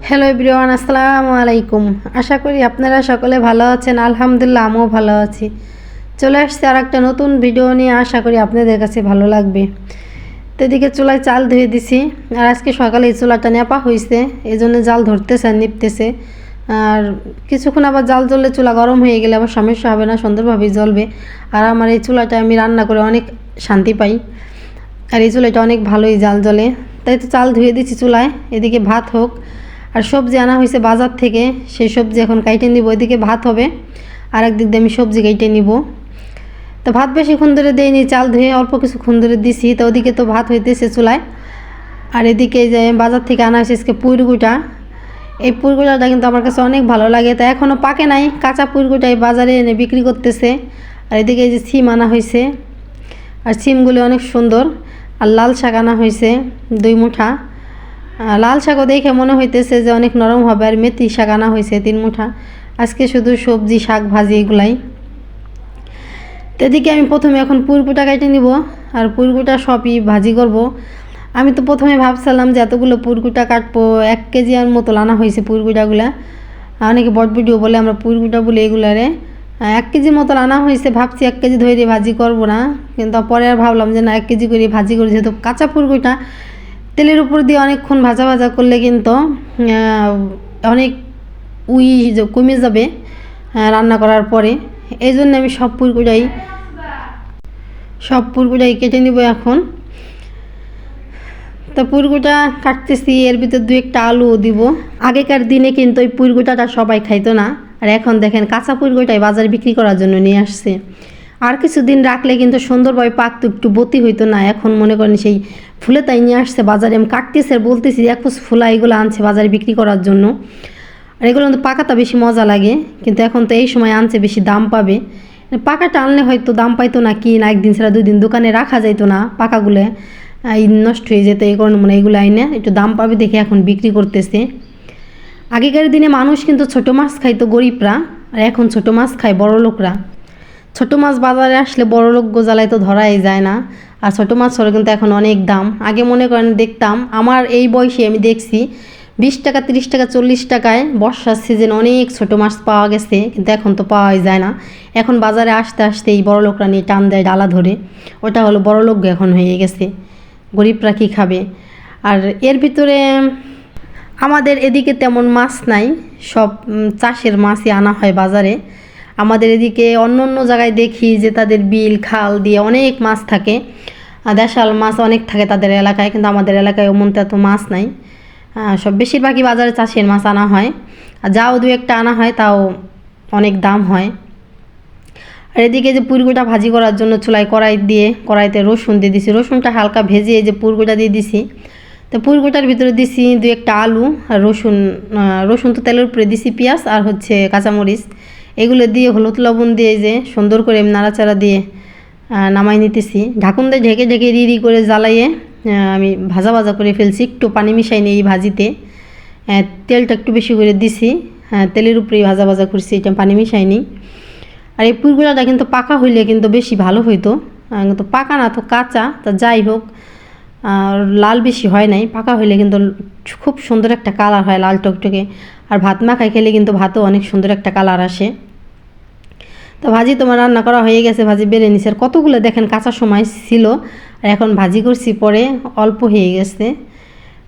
Hello everyone আসসালামু আলাইকুম আশা করি আপনারা সকলে ভালো আছেন, আলহামদুলিল্লাহ আমিও ভালো আছি। চলে আসছে আর একটা নতুন ভিডিও নিয়ে, আশা করি আপনাদের কাছে ভালো লাগবে। তো এদিকে চুলায় চাল ধুয়ে দিছি, আর আজকে সকালে এই চুলাটা নেপা হয়েছে এই জন্য জাল ধরতেছে আর নিপতেছে। আর কিছুক্ষণ আবার জাল জ্বললে চুলা গরম হয়ে গেলে আবার সমস্যা হবে না, সুন্দরভাবেই জ্বলবে। আর আমার এই চুলাটা আমি রান্না করে অনেক শান্তি পাই। আর এই চুলাটা অনেক ভালোই জাল জ্বলে। তাই তো চাল ধুয়ে দিচ্ছি চুলায়, এদিকে ভাত হোক আর সবজি আনা হয়েছে বাজার থেকে, সেই সবজি এখন কাইটে নিব এদিকে ভাত হবে আর একদিক দিয়ে আমি সবজি কাইটে নিব। তো ভাত বেশিক্ষণ ধরে দেয়নি চাল ধুয়ে অল্প কিছুক্ষণ ধরে দিছি, তো ওদিকে তো ভাত হইতেছে চুলায়। আর এদিকে যে বাজার থেকে আনা হয়েছে আজকে পুরগুটা এই পুরগুটাটা কিন্তু আমার কাছে অনেক ভালো লাগে, তা এখনও পাকে নাই, কাঁচা পুরগুটাই বাজারে এনে বিক্রি করতেছে। আর এদিকে এই যে সিম আনা হয়েছে, আর সিমগুলি অনেক সুন্দর, আর লাল শাক আনা হয়েছে, দুই মুঠা। লাল শাকও দেখে মনে হইতেছে যে অনেক নরম হবে আর মেথি শাক আনা হয়েছে তিন মুঠা। আজকে শুধু সবজি, শাক, ভাজি এগুলাই। এদিকে আমি প্রথমে এখন পুরকুটা কেটে নিব আর পুরকুটা সবই ভাজি করব। আমি তো প্রথমে ভাবছিলাম যে এতগুলো পুরকুটা কাটবো, এক কেজি আর মতো আনা হয়েছে পুরকুটাগুলা অনেকে বটবিটিও বলে আমরা পুরকুটা বলি এগুলারে। এক কেজি মতো আনা হয়েছে ভাবছি এক কেজি ধরে ভাজি করব না। কিন্তু পরে আর ভাবলাম যে না, এক কেজি করে ভাজি করি, যেহেতু কাঁচা পুরকুটা তেলের উপর দিয়ে অনেকক্ষণ ভাজা ভাজা করলে কিন্তু অনেক উই কমে যাবে রান্না করার পরে। এই জন্য আমি সব পুরকুটাই সব পুরকুটাই কেটে নিব এখন। তা পুরগুটা কাটতেছি, এর ভিতর দু একটা আলু দিব। আগেকার দিনে কিন্তু ওই পুরগুটাটা সবাই খাইতো না। আর এখন দেখেন কাঁচা পুরগুটাই বাজারে বিক্রি করার জন্য নিয়ে আসছে। আর কিছুদিন রাখলে কিন্তু সুন্দরভাবে পাকতো একটু বতি হইতো না। এখন মনে করেন সেই ফুলে তাই নিয়ে আসছে বাজারে। আমি কাটতেছে আর বলতেছি এক ফুলা এগুলো আনছে বাজারে বিক্রি করার জন্য। আর এগুলো কিন্তু পাকাটা বেশি মজা লাগে, কিন্তু এখন তো এই সময় আনছে, বেশি দাম পাবে। পাকাটা আনলে হয়তো দাম পাইতো না, কি না, একদিন ছাড়া দুই দিন দোকানে রাখা যাইতো না পাকাগুলো। এই নষ্ট হয়ে যেত, এই কারণে মানে এগুলো আইনে একটু দাম পাবে দেখে এখন বিক্রি করতেছে। আগেকার দিনে মানুষ কিন্তু ছোট মাছ খাইতো গরিবরা, আর এখন ছোট মাছ খায় বড় লোকরা ছোট মাছ বাজারে আসলে বড় লোক গোজালায় তো ধরাই যায় না। আর ছোট মাছ হলে কিন্তু এখন অনেক দাম। আগে মনে করেন দেখতাম, আমার এই বয়সে আমি দেখছি বিশ টাকা, তিরিশ টাকা, চল্লিশ টাকায় বর্ষার সিজন অনেক ছোট মাছ পাওয়া গেছে, কিন্তু এখন তো পাওয়াই যায় না। এখন বাজারে আসতে আসতে এই বড় লোকরা নিয়ে টান দেয় ডালা ধরে। ওটা হলো বড় লোক এখন হয়ে গেছে। গরিবরা কী খাবে? আর এর ভিতরে আমাদের এদিকে তেমন মাছ নাই। সব চাষের মাছই আনা হয় বাজারে। আমাদের এদিকে অন্য অন্য জায়গায় দেখি যে তাদের বিল, খাল দিয়ে অনেক মাছ থাকে। দেশাল মাছ অনেক থাকে তাদের এলাকায়, কিন্তু আমাদের এলাকায় ওমন এত মাছ নাই। সব বেশিরভাগই বাজারে চাষের মাছ আনা হয়। আর যাও দু একটা আনা হয়, তাও অনেক দাম হয়। আর এদিকে যে পুরগুটা ভাজি করার জন্য চুলায় কড়াই দিয়ে, কড়াইতে রসুন দিয়ে দিছি। রসুনটা হালকা ভেজে যে পুরগুটা দিয়ে দিছি। তো পুরগুটার ভিতরে দিছি দু একটা আলু আর রসুন রসুন তো তেলের উপরে দিছি পেঁয়াজ আর হচ্ছে কাঁচামরিচ। এগুলো দিয়ে হলুদ লবণ দিয়ে যে সুন্দর করে নাড়াচাড়া দিয়ে নামাই নিতেছি। ঢাকুন দিয়ে ঢেকে ঢেকে রিরি করে জ্বালাইয়ে আমি ভাজা ভাজা করে ফেলছি। একটু পানি মিশাই নিই এই ভাজিতে। তেলটা একটু বেশি করে দিছি। তেলের উপরেই ভাজা ভাজা করছি, এটা পানি মিশাই নিই। আর এই পুরগুলাটা কিন্তু পাকা হইলে কিন্তু বেশি ভালো হইতো। কিন্তু পাকা না তো কাঁচা, তা যাই হোক। লাল বেশি হয় নাই, পাকা হইলে কিন্তু খুব সুন্দর একটা কালার হয় লাল টকটকে। আর ভাত মাখাই খেলে কিন্তু ভাতও অনেক সুন্দর একটা কালার আসে। তো ভাজি তোমার রান্না করা হয়ে গেছে, ভাজি বেড়ে নিছে। আর কতগুলো দেখেন কাঁচা সময় ছিল, আর এখন ভাজি করছি, পরে অল্প হয়ে গেছে।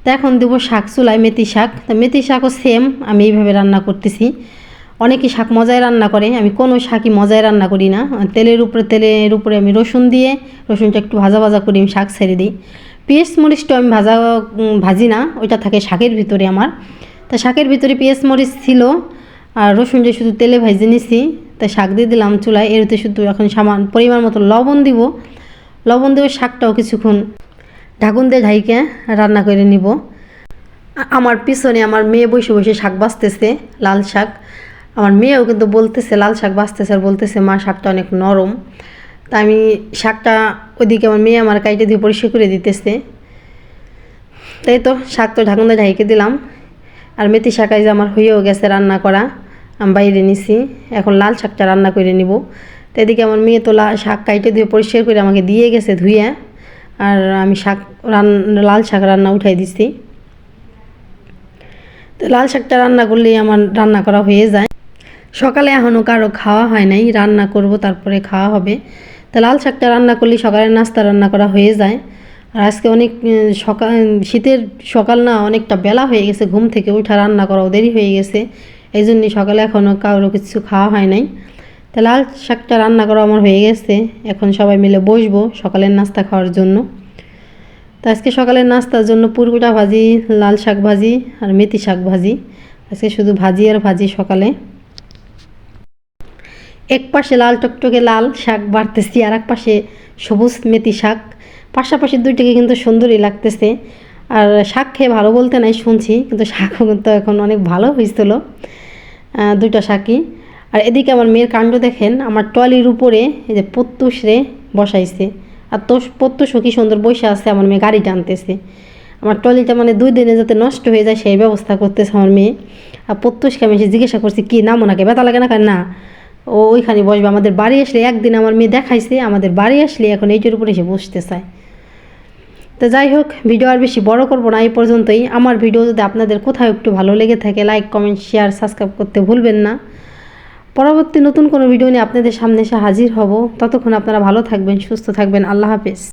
তো এখন দেবো শাক, চুলাই মেথি শাক। তো মেথি শাকও সেম আমি এইভাবে রান্না করতেছি। অনেকে শাক মজায় রান্না করে, আমি কোনো শাকই মজায় রান্না করি না। তেলের উপরে তেলের উপরে আমি রসুন দিয়ে, রসুনটা একটু ভাজা ভাজা করি আমি শাক ছেড়ে দিই। পেঁয়াজ মরিচটা আমি ভাজা ভাজি না, ওইটা থাকে শাকের ভিতরে আমার। তা শাকের ভিতরে পেঁয়াজ মরিচ ছিল, আর রসুনটা শুধু তেলে ভেজে নিছি, তা শাক দিয়ে দিলাম চুলায়, এরতে শুধু এখন সামান, পরিমাণ মতো লবণ দিব। লবণ দিয়ে শাকটাও কিছুক্ষণ ঢাকুন দিয়ে ঢাইকে রান্না করে নিব। আমার পিছনে আমার মেয়ে বসে বসে শাক বাঁচতেছে, লাল শাক। আমার মেয়েও কিন্তু বলতেছে, লাল শাক বাঁচতেছে আর বলতেছে, মা, শাকটা অনেক নরম। তা আমি শাকটা ওইদিকে আমার মেয়ে আমার কাইটে দিয়ে পরিষ্কার করে দিতেছে। তাই তো শাক তো ঢাকুন ঢাইকে দিলাম। আর মেথি শাক যে আমার হয়েও গেছে রান্না করা। আমি বাইরে নিছি। এখন লাল শাকটা রান্না করে নিব। তো এদিকে আমার মেয়ে তো শাক কাইটে দিয়ে পরিষ্কার করে আমাকে দিয়ে গেছে ধুয়ে আর আমি শাক রান লাল শাক রান্না উঠাই দিছি। তো লাল শাকটা রান্না করলেই আমার রান্না করা হয়ে যায়। সকালে এখনও কারও খাওয়া হয় নাই। রান্না করব, তারপরে খাওয়া হবে। তো লাল শাকটা রান্না করলে সকালের নাস্তা রান্না করা হয়ে যায়। আর আজকে অনেক সকাল শীতের সকাল না অনেকটা বেলা হয়ে গেছে, ঘুম থেকে উঠা রান্না করাও দেরি হয়ে গেছে। এই জন্যই সকালে এখনও কারও কিছু খাওয়া হয় নাই। তা লাল শাকটা রান্না করা আমার হয়ে গেছে, এখন সবাই মিলে বসবো সকালের নাস্তা খাওয়ার জন্য। তো আজকে সকালের নাস্তার জন্য পুরকুটা ভাজি, লাল শাক ভাজি আর মেথি শাক ভাজি। আজকে শুধু ভাজি আর ভাজি সকালে। এক পাশে লাল টকটকে লাল শাক বাড়তেছি আর এক পাশে সবুজ মেথি শাক। পাশাপাশি দুইটাকে কিন্তু সুন্দরই লাগতেছে। আর শাক খেয়ে ভালো বলতে নাই শুনছি, কিন্তু শাকও কিন্তু এখন অনেক ভালো হয়েছিল দুইটা শাকই। আর এদিকে আমার মেয়ের কাণ্ড দেখেন, আমার টলির উপরে এই যে প্রত্যুষ রে বসাইছে। আর তো প্রত্যুষও কি সুন্দর বসে আছে, আমার মেয়ে গাড়ি টানতেছে। আমার টলিটা মানে দুই দিনে যাতে নষ্ট হয়ে যায় সেই ব্যবস্থা করতেছে আমার মেয়ে। আর প্রত্যুষকে আমি এসে জিজ্ঞাসা করছি, কি, নাম ওনাকে ব্যথা লাগে না কেন? না ও ওইখানে বসবে। আমাদের বাড়ি আসলে একদিন আমার মেয়ে দেখাইছে, আমাদের বাড়ি আসলে এখন এইটার উপরে এসে বসতে চায়। তো যাই হোক, ভিডিও আর বেশি বড় করব না, এই পর্যন্তই। আমার ভিডিও যদি আপনাদের কোথাও একটু ভালো লেগে থাকে লাইক কমেন্ট শেয়ার সাবস্ক্রাইব করতে ভুলবেন না। পরবর্তী নতুন কোনো ভিডিও নিয়ে আপনাদের সামনে এসে হাজির হব। ততক্ষণ আপনারা ভালো থাকবেন, সুস্থ থাকবেন। আল্লাহ হাফেজ।